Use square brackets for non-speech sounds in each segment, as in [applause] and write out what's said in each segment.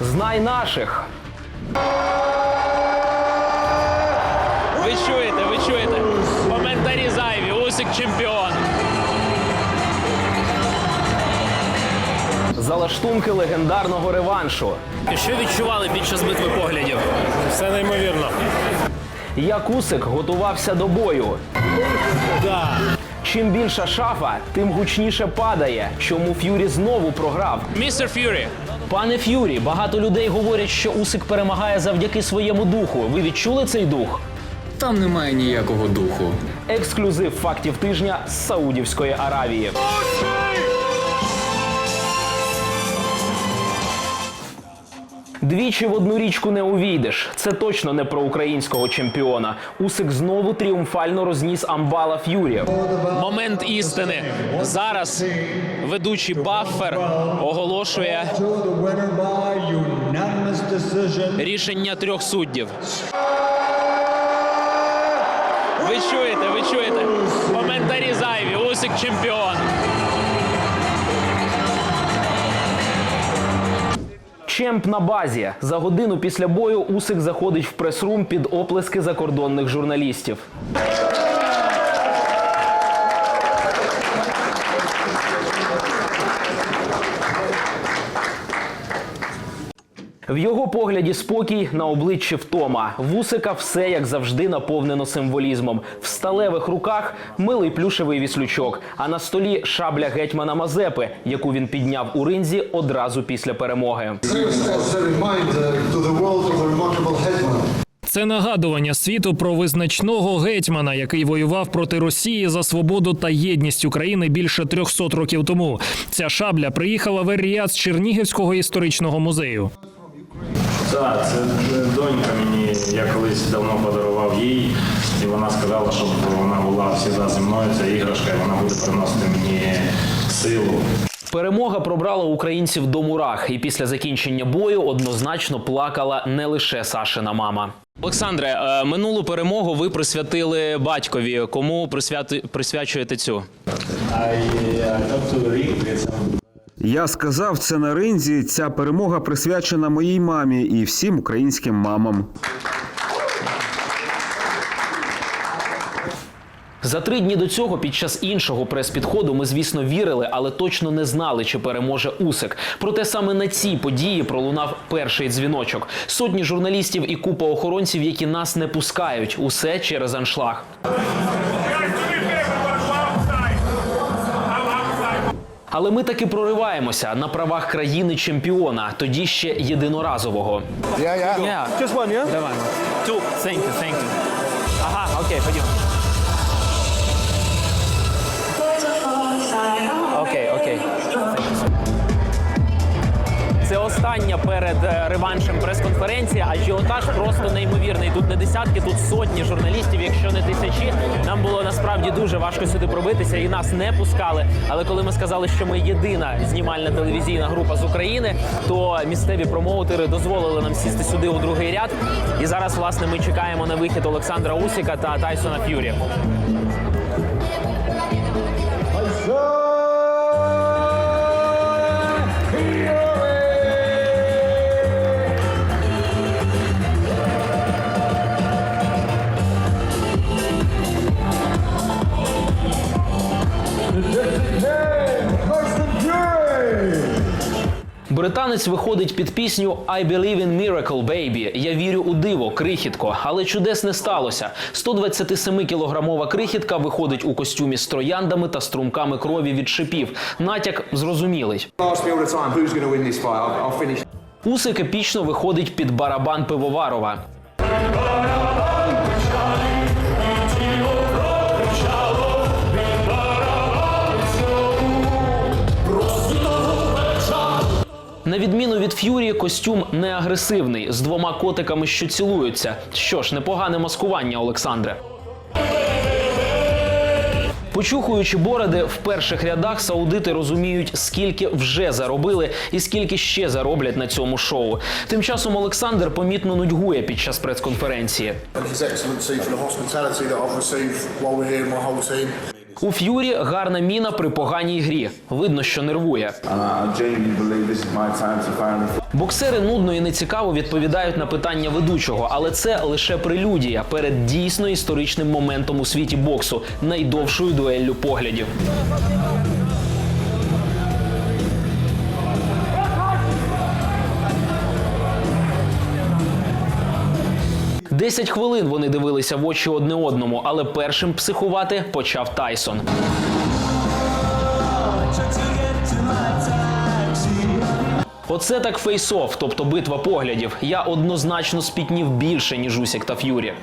Знай наших. Ви чуєте, ви чуєте? Коментарі зайві, Усик чемпіон. Залаштунки легендарного реваншу. Що відчували під час битви поглядів? Все неймовірно. Як Усик готувався до бою. Да. Чим більша шафа, тим гучніше падає. Чому Ф'юрі знову програв? Містер Ф'юрі, Пане Ф'юрі, багато людей говорять, що Усик перемагає завдяки своєму духу. Ви відчули цей дух? Там немає ніякого духу. Ексклюзив фактів тижня з Саудівської Аравії. Двічі в одну річку не увійдеш. Це точно не про українського чемпіона. Усик знову тріумфально розніс амбала Ф'юрі. момент істини. Зараз ведучий Баффер оголошує рішення трьох суддів. Ви чуєте, ви чуєте? Коментарі зайві, Усик чемпіон. Чемп на базі. За годину після бою Усик заходить в прес-рум під оплески закордонних журналістів. В його погляді спокій на обличчі втома. Вусика все як завжди наповнено символізмом. В сталевих руках милий плюшевий віслючок, а на столі шабля гетьмана Мазепи, яку він підняв у ринзі одразу після перемоги. Це нагадування світу про визначного гетьмана, який воював проти Росії за свободу та єдність України більше 300 років тому. Ця шабля приїхала в Ер-Ріад з Чернігівського історичного музею. Так, це донька мені, я колись давно подарував їй, і вона сказала, щоб вона була завжди зі мною, ця іграшка, і вона буде приносити мені силу. Перемога пробрала українців до мурах, і після закінчення бою однозначно плакала не лише Сашина мама. Олександре, е, минулу перемогу ви присвятили батькові. Кому присвяти- присвячуєте цю? Я сказав це на ринзі. Ця перемога присвячена моїй мамі і всім українським мамам. За три дні до цього, під час іншого прес-підходу, ми, звісно, вірили, але точно не знали, чи переможе Усик. Проте саме на цій події пролунав перший дзвіночок. Сотні журналістів і купа охоронців, які нас не пускають. Усе через аншлаг. Але ми таки прориваємося на правах країни чемпіона, тоді ще єдиноразового. Just one, yeah? Давай. Two. thank you, thank you. Ага, окей, ходімо. Окей, окей. Це остання перед е, реваншем прес-конференція, ажіотаж просто неймовірний. Тут не десятки, тут сотні журналістів, якщо не тисячі. Нам було насправді дуже важко сюди пробитися і нас не пускали. Але коли ми сказали, що ми єдина знімальна телевізійна група з України, то місцеві промоутери дозволили нам сісти сюди у другий ряд. І зараз, власне, ми чекаємо на вихід Олександра Усіка та Тайсона Ф'юрі. Британець виходить під пісню «I believe in miracle, baby». Я вірю у диво, крихітко. Але чудес не сталося. 127-кілограмова крихітка виходить у костюмі з трояндами та струмками крові від шипів. Натяк зрозумілий. Усик епічно виходить під барабан пивоварова. На відміну від Ф'юрі, костюм не агресивний з двома котиками, що цілуються. Що ж, непогане маскування, Олександре. Почухуючи бороди, в перших рядах саудити розуміють, скільки вже заробили і скільки ще зароблять на цьому шоу. Тим часом Олександр помітно нудьгує під час прес-конференції. У Ф'юрі гарна міна при поганій грі. Видно, що нервує. Боксери нудно і нецікаво відповідають на питання ведучого, але це лише прелюдія перед дійсно історичним моментом у світі боксу найдовшою дуеллю поглядів. Десять хвилин вони дивилися в очі одне одному, але першим психувати почав Тайсон. Оце так фейс-офф, тобто битва поглядів. Я однозначно спітнів більше, ніж Усік та Ф'юрі.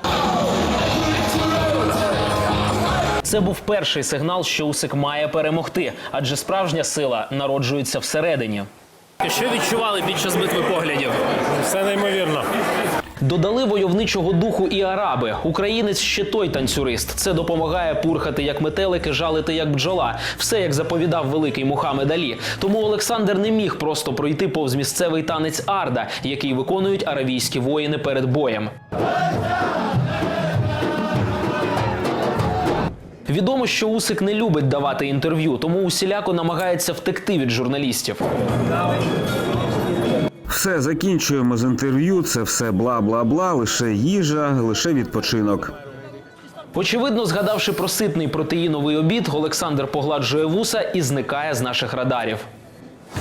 Це був перший сигнал, що Усик має перемогти, адже справжня сила народжується всередині. Що відчували під час битви поглядів? Все неймовірно. Додали войовничого духу і араби. Українець ще той танцюрист. Це допомагає пурхати як метелики, жалити як бджола. Все як заповідав великий Мухаммед Алі. Тому Олександр не міг просто пройти повз місцевий танець Арда, який виконують аравійські воїни перед боєм. Відомо, що Усик не любить давати інтерв'ю, тому усіляко намагається втекти від журналістів. Все закінчуємо з інтерв'ю. Це все бла бла бла, лише їжа, лише відпочинок. Очевидно, згадавши про ситний протеїновий обід, Олександр погладжує вуса і зникає з наших радарів.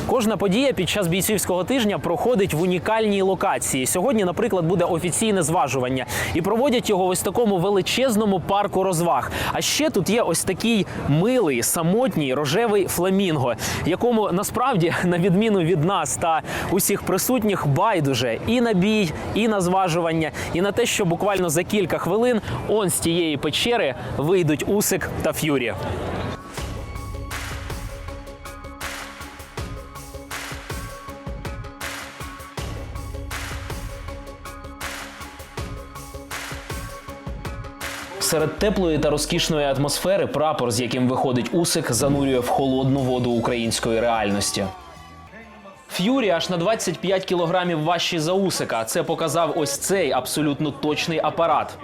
Кожна подія під час бійцівського тижня проходить в унікальній локації. Сьогодні, наприклад, буде офіційне зважування, і проводять його в ось такому величезному парку розваг. А ще тут є ось такий милий самотній рожевий фламінго, якому насправді, на відміну від нас та усіх присутніх, байдуже і на бій, і на зважування, і на те, що буквально за кілька хвилин он з тієї печери вийдуть Усик та Ф'юрі. Серед теплої та розкішної атмосфери прапор, з яким виходить Усик, занурює в холодну воду української реальності. Ф'юрі аж на 25 кілограмів важчий за Усика. Це показав ось цей абсолютно точний апарат.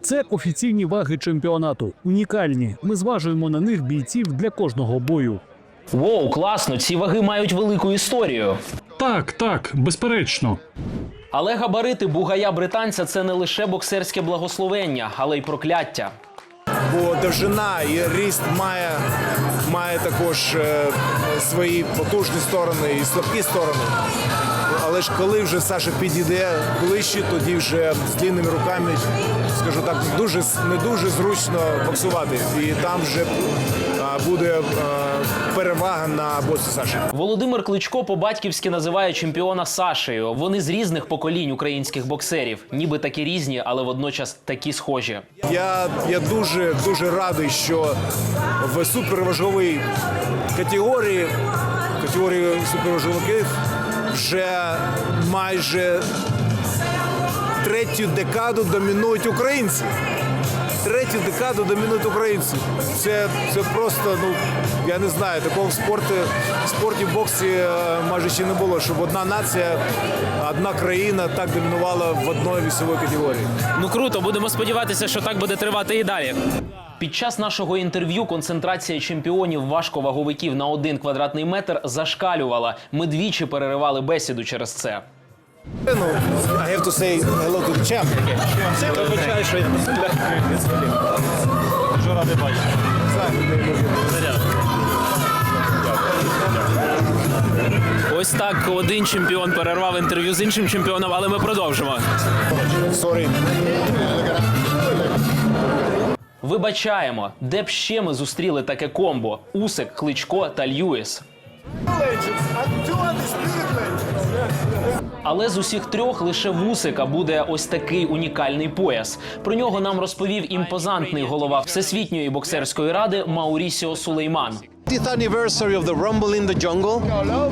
Це офіційні ваги чемпіонату. Унікальні. Ми зважуємо на них бійців для кожного бою. Воу, класно! Ці ваги мають велику історію. Так, так, безперечно. Але габарити бугая британця це не лише боксерське благословення, але й прокляття. бо довжина і ріст має, має також е, свої потужні сторони і слабкі сторони. Але ж коли вже Саша підійде ближче, тоді вже з длинними руками, скажу так, дуже не дуже зручно боксувати. І там вже буде перевага на боці Саші. Володимир Кличко по-батьківськи називає чемпіона Сашею. Вони з різних поколінь українських боксерів, ніби такі різні, але водночас такі схожі. Я, я дуже дуже радий, що в суперважовій категорії, категорії суперважовиків вже майже третю декаду домінують українці. Третю декаду домінують українці. Це, це просто, ну я не знаю, такого в спорті, в спорті боксі е, майже ще не було, щоб одна нація, одна країна так домінувала в одній вісовій категорії. Ну круто, будемо сподіватися, що так буде тривати і далі. Під час нашого інтерв'ю концентрація чемпіонів важковаговиків на один квадратний метр зашкалювала. Ми двічі переривали бесіду через це. Ну, I have to say hello to the champ. Вибачай, що я Дуже радий бачити. Ось так один чемпіон перервав інтерв'ю з іншим чемпіоном, але ми продовжимо. Sorry. Вибачаємо, де б ще ми зустріли таке комбо: Усик, Кличко та Льюіс. Але з усіх трьох лише в Усика буде ось такий унікальний пояс. Про нього нам розповів імпозантний голова Всесвітньої боксерської ради Маурісіо Сулейман. 50th anniversary of the Rumble in the Jungle.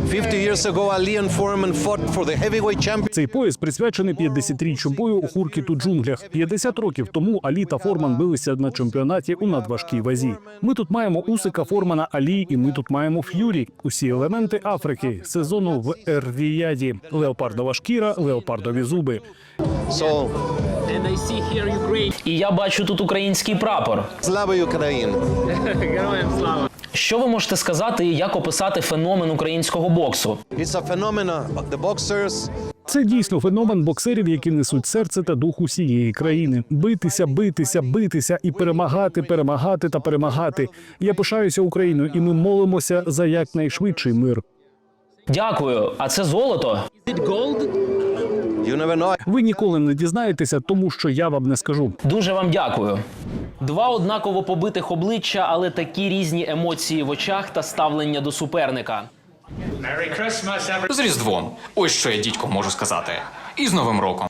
50 years ago, Ali and Foreman fought for the heavyweight championship. Цей пояс присвячений 50-річчю бою у Хуркіту джунглях. 50 років тому Алі та Форман билися на чемпіонаті у надважкій вазі. Ми тут маємо Усика, Формана, Алі, і ми тут маємо Ф'юрі. Усі елементи Африки, сезону в Ер-Ріяді. Леопардова шкіра, леопардові зуби. So, And I see here Ukraine. І я бачу тут український прапор. Slava [laughs] Ukraine. Героям слава. Що ви можете сказати, і як описати феномен українського боксу? Це дійсно феномен боксерів, які несуть серце та дух усієї країни. Битися, битися, битися і перемагати, перемагати та перемагати. Я пишаюся Україною, і ми молимося за якнайшвидший мир. Дякую. А це золото. You never know. Ви ніколи не дізнаєтеся, тому що я вам не скажу. Дуже вам дякую. Два однаково побитих обличчя, але такі різні емоції в очах та ставлення до суперника. З Різдвом. Ось що я дідько можу сказати. І з Новим роком.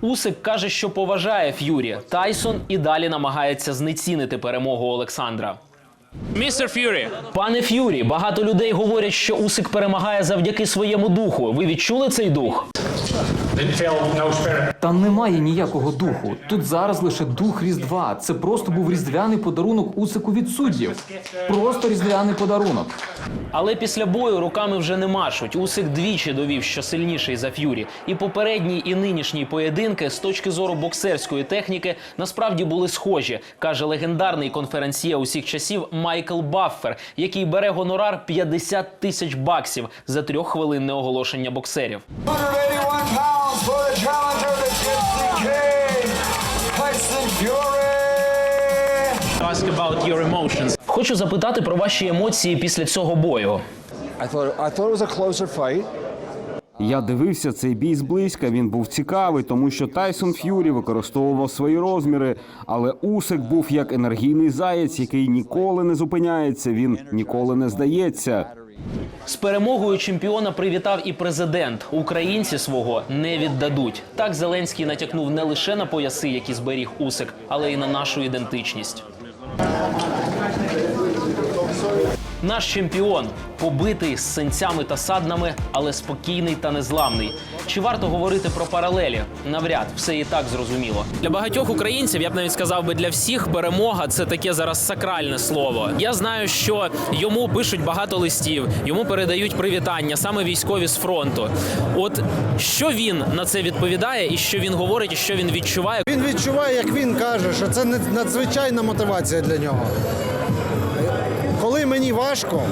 Усик каже, що поважає Ф'юрі. Тайсон і далі намагається знецінити перемогу Олександра. Містер Ф'юрі. Пане Ф'юрі, багато людей говорять, що Усик перемагає завдяки своєму духу. Ви відчули цей дух? Там немає ніякого духу. Тут зараз лише дух Різдва. Це просто був різдвяний подарунок Усику від суддів. Просто різдвяний подарунок. Але після бою руками вже не машуть. Усик двічі довів, що сильніший за Ф'юрі. І попередній, і нинішній поєдинки з точки зору боксерської техніки насправді були схожі, каже легендарний конференсьє усіх часів Майкл Баффер, який бере гонорар 50 тисяч баксів за трьоххвилинне оголошення боксерів. Ask about your emotions. Хочу запитати про ваші емоції після цього бою. I thought I thought it was a closer fight. Я дивився цей бій зблизька. Він був цікавий, тому що Тайсон Ф'юрі використовував свої розміри, але Усик був як енергійний заєць, який ніколи не зупиняється. Він ніколи не здається. З перемогою чемпіона привітав і президент. Українці свого не віддадуть. Так Зеленський натякнув не лише на пояси, які зберіг Усик, але й на нашу ідентичність. Наш чемпіон побитий з синцями та саднами, але спокійний та незламний. Чи варто говорити про паралелі? Навряд все і так зрозуміло. Для багатьох українців, я б навіть сказав би для всіх, перемога це таке зараз сакральне слово. Я знаю, що йому пишуть багато листів, йому передають привітання, саме військові з фронту. От що він на це відповідає, і що він говорить, і що він відчуває. Він відчуває, як він каже, що це не- надзвичайна мотивація для нього. Коли мені важко,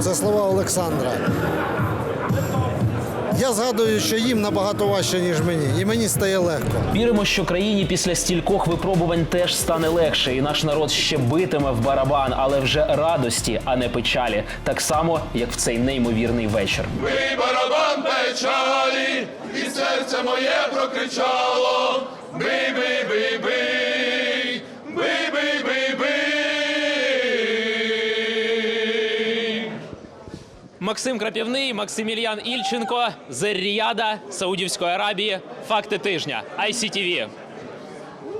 це слова Олександра. Я згадую, що їм набагато важче, ніж мені, і мені стає легко. Віримо, що країні після стількох випробувань теж стане легше, і наш народ ще битиме в барабан, але вже радості, а не печалі, так само як в цей неймовірний вечір. Бий барабан печалі, і серце моє прокричало. Бий, бий, бий, бий, Максим Крапівний, Максимільян Ільченко Зеріяда, Саудівської Арабії. Факти тижня. ICTV.